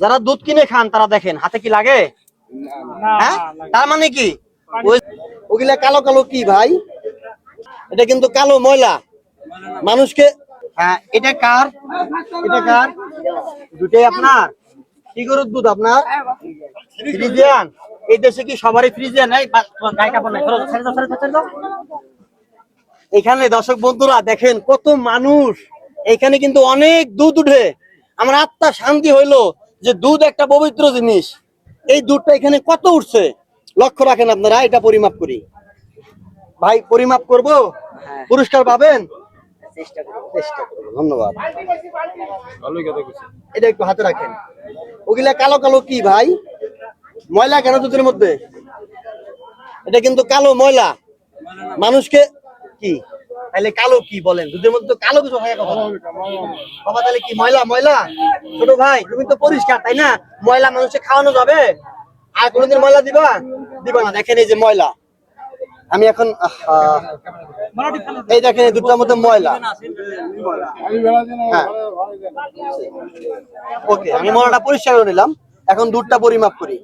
যারা দুধ কিনে খান তারা দেখেন হাতে কি লাগে? হ্যাঁ? তার মানে কি? ওগুলা কালো কালো কি ভাই? এটা কিন্তু কালো ময়লা। মানুষকে হ্যাঁ এটা কার? এটা কার? দুটাই আপনার। কি গরুর দুধ আপনার? ফ্রিজিয়ান। এই দেশে কি সবারই ফ্রিজিয়ান? তোমার গায়ে কাপড় নাই। এখানে দর্শক বন্ধুরা দেখেন কত মানুষ। এখানে কিন্তু অনেক দুধ উঠে। আমার আত্মা শান্তি হইল। যে দুধ একটা পবিত্র জিনিস এই দুধটা এখানে কত উঠছে? লক্ষ্য রাখেন আপনারা এটা পরিমাপ করি। ভাই পরিমাপ করব? পুরস্কার পাবেন? চেষ্টা করব। ধন্যবাদ। এটা একটু হাতে রাখেন। ওগুলা কালো কালো কি ভাই? ময়লা কেন দুধের মধ্যে? এটা কিন্তু কালো ময়লা। মানুষকে কি? তাহলে কালো কি বলেন? দুধের মধ্যে কালো কিছু হয় কথা বাবা, তাহলে কি ময়লা? ময়লা? ছোট ভাই, তুমি তো পরিষ্কার, তাই না? ময়লা মানুষকে খাওয়ানো যাবে? আর কোনোদিন ময়লা দিবা? দিবা না, দেখেন এই যে ময়লা। আমি এখন এই দেখেন দুটার মধ্যে ময়লা। হ্যাঁ। ওকে, আমি ময়লাটা পরিষ্কার করে নিলাম। এখন দুধটা পরিমাপ করি।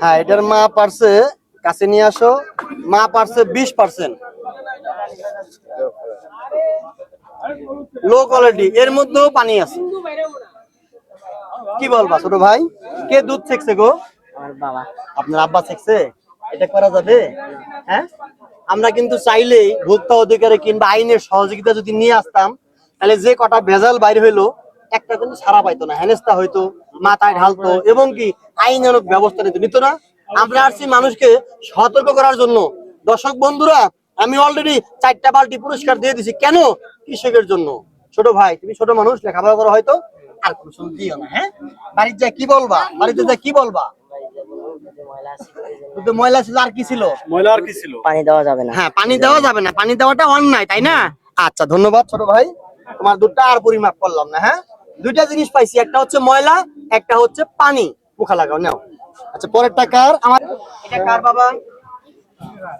হ্যাঁ এটার মা পারছে কাছে নিয়ে আসো মা পারছে বিশ পার্সেন্ট লো কোয়ালিটি এর মধ্যেও পানি আছে। কি বলবা ছোট ভাই? কে দুধ ছেকছে গো? আমার বাবা। আপনার আব্বা ছেকছে? এটা করা যাবে? হ্যাঁ? আমরা কিন্তু চাইলেই ভোক্তা অধিকারে কিংবা আইনের সহযোগিতা যদি নিয়ে আসতাম তাহলে যে কটা ভেজাল বাইরে হইল একটা কিন্তু সারা পাইতো না। হেনেস্তা হইতো মাথায় ঢালতো এবং কি আইনানুক ব্যবস্থা নিত। নিত না? আমরা আসছি মানুষকে সতর্ক করার জন্য। দর্শক বন্ধুরা আমি অলরেডি চারটা বালতি পুরস্কার দিয়ে দিছি। কেন? কৃষকের জন্য। ছোট ভাই তুমি ছোট মানুষ লেখাপড়া করো হয়তো। আর দিও না হ্যাঁ? বাড়িতে যা কি বলবা? বাড়িতে যা কি বলবা? ময়লা ছিল আর কি ছিল? ময়লা আর কি ছিল? পানি দেওয়া যাবে না। হ্যাঁ পানি দেওয়া যাবে না। পানি দেওয়াটা অন্যায় তাই না? আচ্ছা ধন্যবাদ ছোট ভাই। তোমার আর পরিমাপ করলাম না হ্যাঁ? দুইটা জিনিস পাইছি একটা হচ্ছে ময়লা একটা হচ্ছে পানি। মুখা লাগাও নাও। আচ্ছা পরেরটা কার? আমার এটা কার বাবা?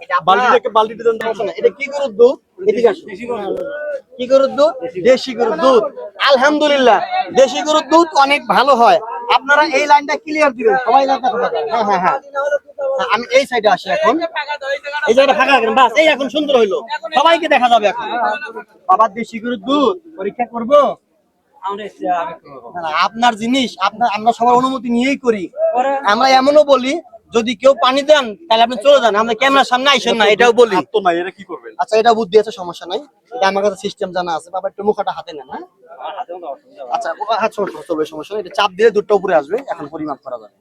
এটা আপনার? বালতিটাকে বালতিতে দেন তো। সমস্যা এটা কি গরুর দুধ? এদিকে। কি গরুর দুধ? দেশি গরুর দুধ। আলহামদুলিল্লাহ দেশি গরুর দুধ অনেক ভালো হয়। আপনারা এই লাইনটা ক্লিয়ার দিবেন সবাই হ্যাঁ হ্যাঁ হ্যাঁ। হ্যাঁ, আমি এই সাইডে আসি এখন। এই জায়গাটা ফাঁকা রাখেন বাস। এই এখন সুন্দর হইল। সবাইকে দেখা যাবে এখন। বাবার দেশি গরুর দুধ। পরীক্ষা করব। না, না, আপনার জিনিস আপনার আমরা সবার অনুমতি নিয়েই করি। আমরা এমনও বলি যদি কেউ পানি দেন তাহলে আপনি চলে যান। আমরা ক্যামেরার সামনে আইসেন না এটাও বলি। তো নাই এটা কি করবেন? আচ্ছা এটা বুদ্ধি আছে সমস্যা নাই। এটা আমার কাছে সিস্টেম জানা আছে। বাবা একটু মুখটা হাতে নেন হ্যাঁ? আচ্ছা ও হাত ছোট চলবে সমস্যা নেই। এটা চাপ দিলে দুধটা উপরে আসবে এখন পরিমাপ করা যাবে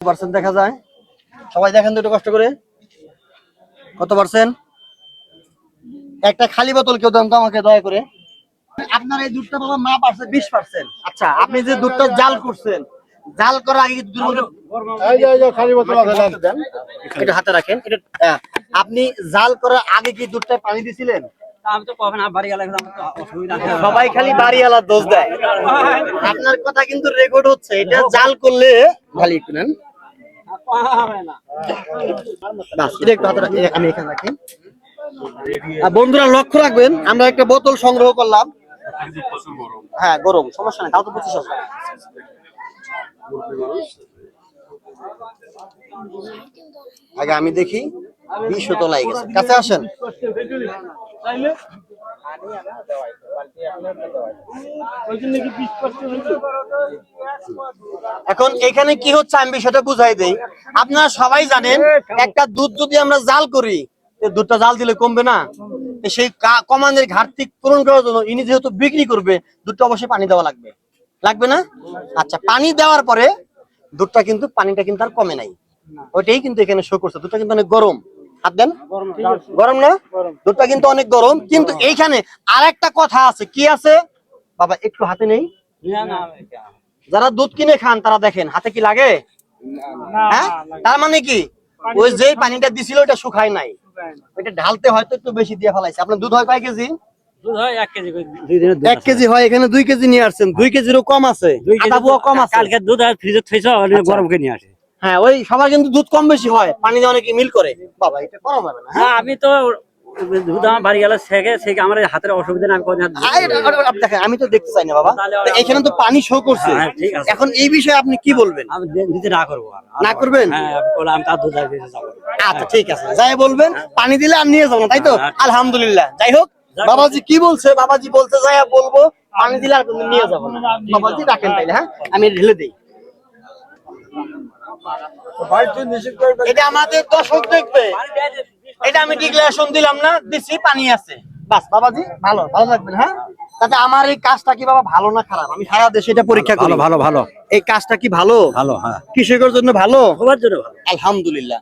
পার্সেন্ট দেখা যায়? সবাই দেখেন তো একটু কষ্ট করে। কত পার্সেন্ট একটা খালি বোতল কেউ দেন তো আমাকে দয়া করে। আপনার এই দুধটা বাবা মা পারছে বিশ পার্সেন্ট আচ্ছা আপনি যে দুধটা জাল করছেন জাল করার আগে কি দুধের মধ্যে দেন। এটা হাতে রাখেন এটা আপনি জাল করার আগে কি দুধটায় পানি দিছিলেন? বাড়ি সবাই খালি বাড়িওয়ালা দোষ দেয়। আপনার কথা কিন্তু রেকর্ড হচ্ছে এটা জাল করলে ভালো একটু নেন। এটা একটু আমি এখানে রাখি। বন্ধুরা লক্ষ্য রাখবেন আমরা একটা বোতল সংগ্রহ করলাম। হ্যাঁ গরম সমস্যা নেই তাও তো পঁচিশ আছে আগে আমি দেখি, বিশ তলায় গেছে। কাছে আসেন। এখন এখানে কি হচ্ছে আমি বিষয়টা বুঝাই দেই। আপনারা সবাই জানেন, একটা দুধ যদি আমরা জাল করি দুধটা জাল দিলে কমবে না। সেই কা- কমান্ডের ঘাটতি পূরণ করার জন্য ইনি যেহেতু বিক্রি করবে, দুধটা অবশ্যই পানি দেওয়া লাগবে। লাগবে না? আচ্ছা পানি দেওয়ার পরে দুধটা কিন্তু পানিটা কিন্তু আর কমে নাই। ওইটাই কিন্তু এখানে শো করছে। দুধটা কিন্তু অনেক গরম। হাত দেন। গরম না? দুধটা কিন্তু অনেক গরম। কিন্তু এইখানে আরেকটা কথা আছে। কি আছে? বাবা একটু হাতে নেই। যারা দুধ কিনে খান তারা দেখেন হাতে কি লাগে? হ্যাঁ? তার মানে কি? ওই যে পানিটা দিছিল ওটা শুকায় নাই। ওইটা ঢালতে হয়তো একটু বেশি দিয়ে ফেলাইছে। আপনার দুধ হয় কয় কেজি? এক কেজি করে দুই। দিনের দুধ হয় এখানে দুই কেজি নিয়ে আসছেন। দুই কেজিরও কম আছে। আধা বুয়া কম আছে। কালকে দুধ আর ফ্রিজে থইছ গরম করে নিয়ে আসে। হ্যাঁ ওই সবার কিন্তু দুধ কম বেশি হয়। পানি অনেকে মিল করে। বাবা এটা কম হবে না হ্যাঁ? আমি তো দুধ আমার বাড়ি গেলে সেকে সেকে আমার হাতের অসুবিধা না আমি দেখেন তো দেখতে চাই না বাবা। এখানে তো পানি শো করছে। হ্যাঁ, ঠিক আছে। এখন এই বিষয়ে আপনি কি বলবেন? আমি দিতে না করব না করবেন? হ্যাঁ আমি তার দুধ আর দিতে যাব না। আচ্ছা ঠিক আছে। যাই বলবেন পানি দিলে আর নিয়ে যাব না তাই তো? হ্যাঁ। আলহামদুলিল্লাহ। যাই হোক বাবাজি কি বলছে? বাবাজি বলতে যাই বলব পানি দিলে আর নিয়ে যাব না। বাবাজি রাখেন তাইলে হ্যাঁ? আমি ঢেলে দিই। এটা আমাদের দর্শক দেখবে। এটা আমি ডিক্লারেশন দিলাম না দিছি পানি আছে। বাস বাবাজি ভালো ভালো থাকবেন হ্যাঁ? তাতে আমার এই কাজটা কি বাবা ভালো না খারাপ? আমি সারা দেশে এটা পরীক্ষা করি। ভালো ভালো ভালো। এই কাজটা কি ভালো? ভালো হ্যাঁ। কৃষকের জন্য ভালো? সবার জন্য ভালো। আলহামদুলিল্লাহ।